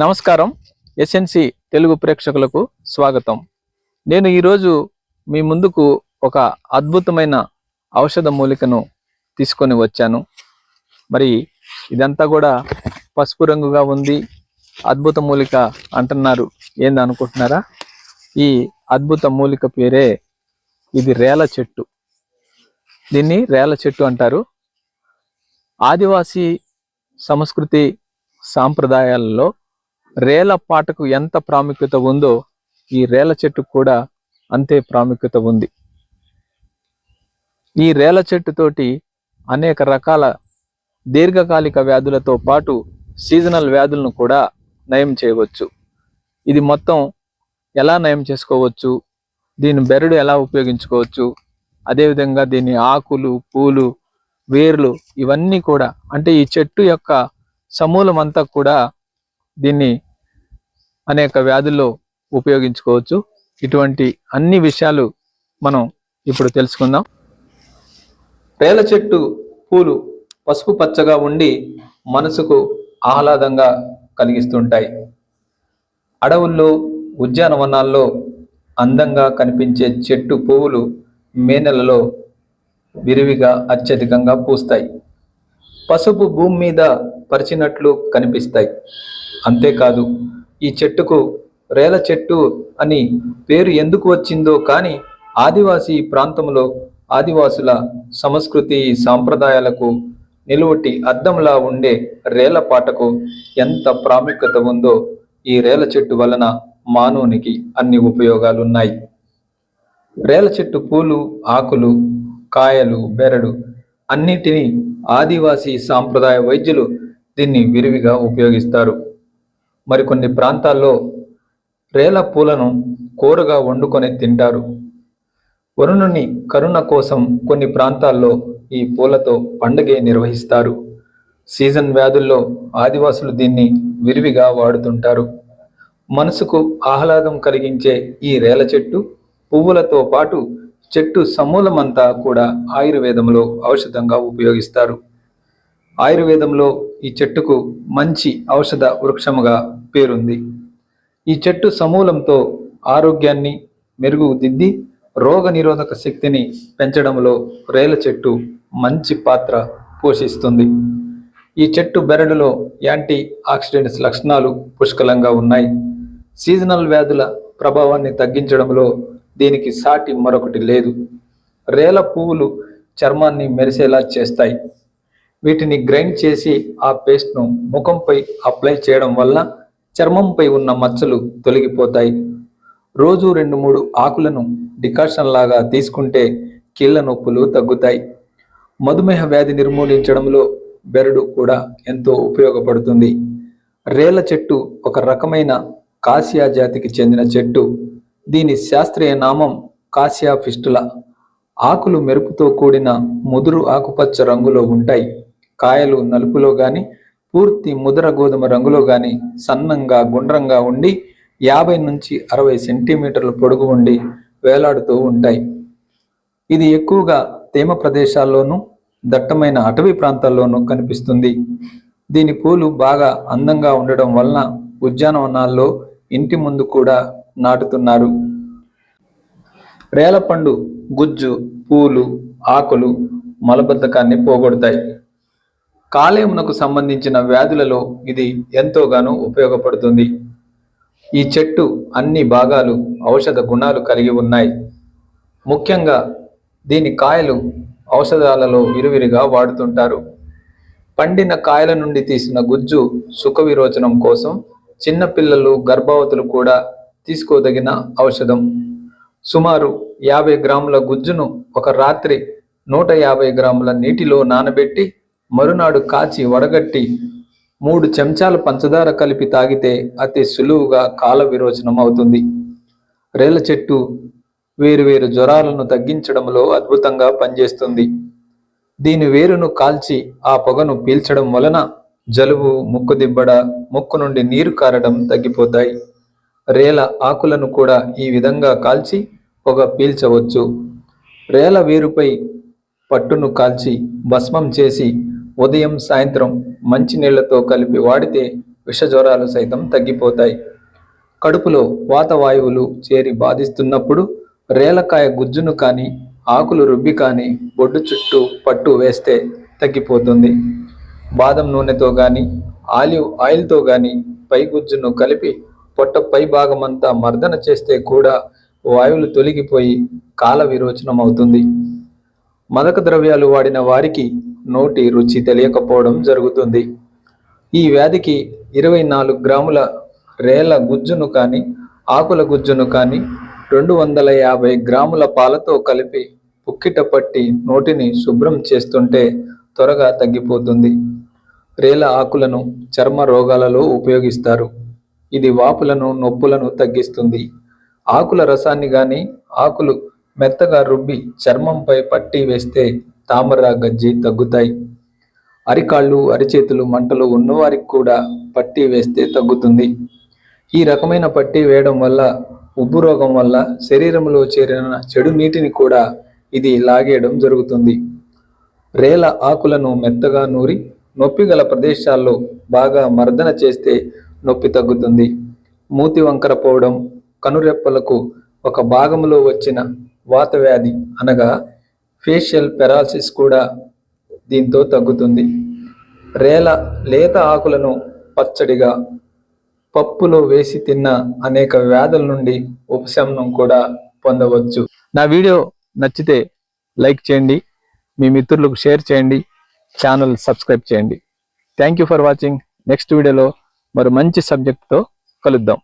నమస్కారం. ఎస్ఎన్సి తెలుగు ప్రేక్షకులకు స్వాగతం. నేను ఈరోజు మీ ముందుకు ఒక అద్భుతమైన ఔషధ మూలికను తీసుకొని వచ్చాను. మరి ఇదంతా కూడా పసుపు రంగుగా ఉంది. అద్భుత మూలిక అంటున్నారు. ఏంది అనుకుంటున్నారా? ఈ అద్భుత మూలిక పేరే ఇది రేల చెట్టు. దీన్ని రేల చెట్టు అంటారు. ఆదివాసీ సంస్కృతి సాంప్రదాయాలలో రేల పాటకు ఎంత ప్రాముఖ్యత ఉందో ఈ రేల చెట్టు కూడా అంతే ప్రాముఖ్యత ఉంది. ఈ రేల చెట్టుతోటి అనేక రకాల దీర్ఘకాలిక వ్యాధులతో పాటు సీజనల్ వ్యాధులను కూడా నయం చేయవచ్చు. ఇది మొత్తం ఎలా నయం చేసుకోవచ్చు? దీని బెరడు ఎలా ఉపయోగించుకోవచ్చు? అదేవిధంగా దీని ఆకులు పూలు వేర్లు ఇవన్నీ కూడా అంటే ఈ చెట్టు యొక్క సమూలం అంతా కూడా దీన్ని అనేక వ్యాధుల్లో ఉపయోగించుకోవచ్చు. ఇటువంటి అన్ని విషయాలు మనం ఇప్పుడు తెలుసుకుందాం. పేల చెట్టు పూలు పసుపు పచ్చగా ఉండి మనసుకు ఆహ్లాదంగా కలిగిస్తుంటాయి. అడవుల్లో ఉద్యానవనాల్లో అందంగా కనిపించే చెట్టు పువ్వులు మే నెలలో విరివిగా అత్యధికంగా పూస్తాయి. పసుపు భూమి మీద పరిచినట్లు కనిపిస్తాయి. అంతేకాదు ఈ చెట్టుకు రేల చెట్టు అని పేరు ఎందుకు వచ్చిందో కానీ ఆదివాసీ ప్రాంతంలో ఆదివాసుల సంస్కృతి సాంప్రదాయాలకు నిలువటి అద్దంలా ఉండే రేల పాటకు ఎంత ప్రాముఖ్యత ఉందో ఈ రేల చెట్టు వలన మానవునికి అన్ని ఉపయోగాలు ఉన్నాయి రేల చెట్టు పూలు ఆకులు కాయలు బెరడు అన్నిటినీ ఆదివాసీ సాంప్రదాయ వైద్యులు దీన్ని విరివిగా ఉపయోగిస్తారు. మరికొన్ని ప్రాంతాల్లో రేల పూలను కూరగా వండుకొని తింటారు. వరుణుని కరుణ కోసం కొన్ని ప్రాంతాల్లో ఈ పూలతో పండగే నిర్వహిస్తారు. సీజన్ వ్యాధుల్లో ఆదివాసులు దీన్ని విరివిగా వాడుతుంటారు. మనసుకు ఆహ్లాదం కలిగించే ఈ రేల చెట్టు పువ్వులతో పాటు చెట్టు సమూలమంతా కూడా ఆయుర్వేదంలో ఔషధంగా ఉపయోగిస్తారు. ఆయుర్వేదంలో ఈ చెట్టుకు మంచి ఔషధ వృక్షముగా పేరుంది. ఈ చెట్టు సమూలంతో ఆరోగ్యాన్ని మెరుగుదిద్ది రోగ నిరోధక శక్తిని పెంచడంలో రేల చెట్టు మంచి పాత్ర పోషిస్తుంది. ఈ చెట్టు బెరడులో యాంటీ ఆక్సిడెంట్స్ లక్షణాలు పుష్కలంగా ఉన్నాయి. సీజనల్ వ్యాధుల ప్రభావాన్ని తగ్గించడంలో దీనికి సాటి మరొకటి లేదు. రేల పువ్వులు చర్మాన్ని మెరిసేలా చేస్తాయి. వీటిని గ్రైండ్ చేసి ఆ పేస్ట్ను ముఖంపై అప్లై చేయడం వల్ల చర్మంపై ఉన్న మచ్చలు తొలగిపోతాయి. రోజు రెండు మూడు ఆకులను డికాషన్ లాగా తీసుకుంటే కీళ్ళ నొప్పులు తగ్గుతాయి. మధుమేహ వ్యాధి నిర్మూలించడంలో బెరడు కూడా ఎంతో ఉపయోగపడుతుంది. రేల చెట్టు ఒక రకమైన కాసియా జాతికి చెందిన చెట్టు. దీని శాస్త్రీయ నామం కాసియా ఫిస్టుల. ఆకులు మెరుపుతో కూడిన ముదురు ఆకుపచ్చ రంగులో ఉంటాయి. కాయలు నలుపులో గాని పూర్తి ముదర గోధుమ రంగులో గాని సన్నంగా గుండ్రంగా ఉండి యాభై నుంచి అరవై సెంటీమీటర్ల పొడుగు ఉండి వేలాడుతూ ఉంటాయి. ఇది ఎక్కువగా తేమ ప్రదేశాల్లోనూ దట్టమైన అటవీ ప్రాంతాల్లోనూ కనిపిస్తుంది. దీని పూలు బాగా అందంగా ఉండడం వలన ఉద్యానవనాల్లో ఇంటి ముందు కూడా నాటుతున్నారు. రేలపండు గుజ్జు పూలు ఆకులు మలబద్ధకాన్ని పోగొడతాయి. కాలేయమునకు సంబంధించిన వ్యాధులలో ఇది ఎంతోగానో ఉపయోగపడుతుంది. ఈ చెట్టు అన్ని భాగాలు ఔషధ గుణాలు కలిగి ఉన్నాయి. ముఖ్యంగా దీని కాయలు ఔషధాలలో విరివిరిగా వాడుతుంటారు. పండిన కాయల నుండి తీసిన గుజ్జు సుఖ విరోచనం కోసం చిన్నపిల్లలు గర్భవతులు కూడా తీసుకోదగిన ఔషధం. సుమారు యాభై గ్రాముల గుజ్జును ఒక రాత్రి నూట యాభై గ్రాముల నీటిలో నానబెట్టి మరునాడు కాచి వడగట్టి మూడు చెంచాల పంచదార కలిపి తాగితే అతి సులువుగా కాల విరోచనం అవుతుంది. రేల చెట్టు వేరువేరు జ్వరాలను తగ్గించడంలో అద్భుతంగా పనిచేస్తుంది. దీని వేరును కాల్చి ఆ పొగను పీల్చడం వలన జలుబు ముక్కు దిబ్బడ ముక్కు నుండి నీరు కారడం తగ్గిపోతాయి. రేల ఆకులను కూడా ఈ విధంగా కాల్చి పొగ పీల్చవచ్చు. రేల వేరుపై పట్టును కాల్చి భస్మం చేసి ఉదయం సాయంత్రం మంచినీళ్ళతో కలిపి వాడితే విషజ్వరాలు సైతం తగ్గిపోతాయి. కడుపులో వాతవాయువులు చేరి బాధిస్తున్నప్పుడు రేలకాయ గుజ్జును కానీ ఆకులు రుబ్బి కానీ బొడ్డు చుట్టూ పట్టు వేస్తే తగ్గిపోతుంది. బాదం నూనెతో కానీ ఆలివ్ ఆయిల్తో కానీ పై గుజ్జును కలిపి పొట్ట పై భాగమంతా మర్దన చేస్తే కూడా వాయువులు తొలగిపోయి కాల విరోచనం అవుతుంది మదక ద్రవ్యాలు వాడిన వారికి నోటి రుచి తెలియకపోవడం జరుగుతుంది. ఈ వ్యాధికి ఇరవై నాలుగు గ్రాముల రేల గుజ్జును కానీ ఆకుల గుజ్జును కానీ రెండు వందల యాభై గ్రాముల పాలతో కలిపి పుక్కిట పట్టి నోటిని శుభ్రం చేస్తుంటే త్వరగా తగ్గిపోతుంది. రేల ఆకులను చర్మ రోగాలలో ఉపయోగిస్తారు. ఇది వాపులను నొప్పులను తగ్గిస్తుంది. ఆకుల రసాన్ని గాని ఆకులు మెత్తగా రుబ్బి చర్మంపై పట్టి వేస్తే తామర గజ్జి తగ్గుతాయి. అరికాళ్ళు అరిచేతులు మంటలు ఉన్నవారికి కూడా పట్టి వేస్తే తగ్గుతుంది. ఈ రకమైన పట్టి వేయడం వల్ల ఉబ్బు రోగం వల్ల శరీరంలో చేరిన చెడు నీటిని కూడా ఇది లాగేయడం జరుగుతుంది. రేల ఆకులను మెత్తగా నూరి నొప్పి గల ప్రదేశాల్లో బాగా మర్దన చేస్తే నొప్పి తగ్గుతుంది. మూతి వంకర పోవడం కనురెప్పలకు ఒక భాగంలో వచ్చిన వాత వ్యాధి అనగా ఫేషియల్ పెరాలసిస్ కూడా దీంతో తగ్గుతుంది. రేల లేత ఆకులను పచ్చడిగా పప్పులో వేసి తిన్న అనేక వ్యాధుల నుండి ఉపశమనం కూడా పొందవచ్చు. నా వీడియో నచ్చితే లైక్ చేయండి మీ మిత్రులకు షేర్ చేయండి ఛానల్ సబ్స్క్రైబ్ చేయండి. Thank you for watching. Next వీడియోలో మరి మంచి సబ్జెక్ట్తో కలుద్దాం.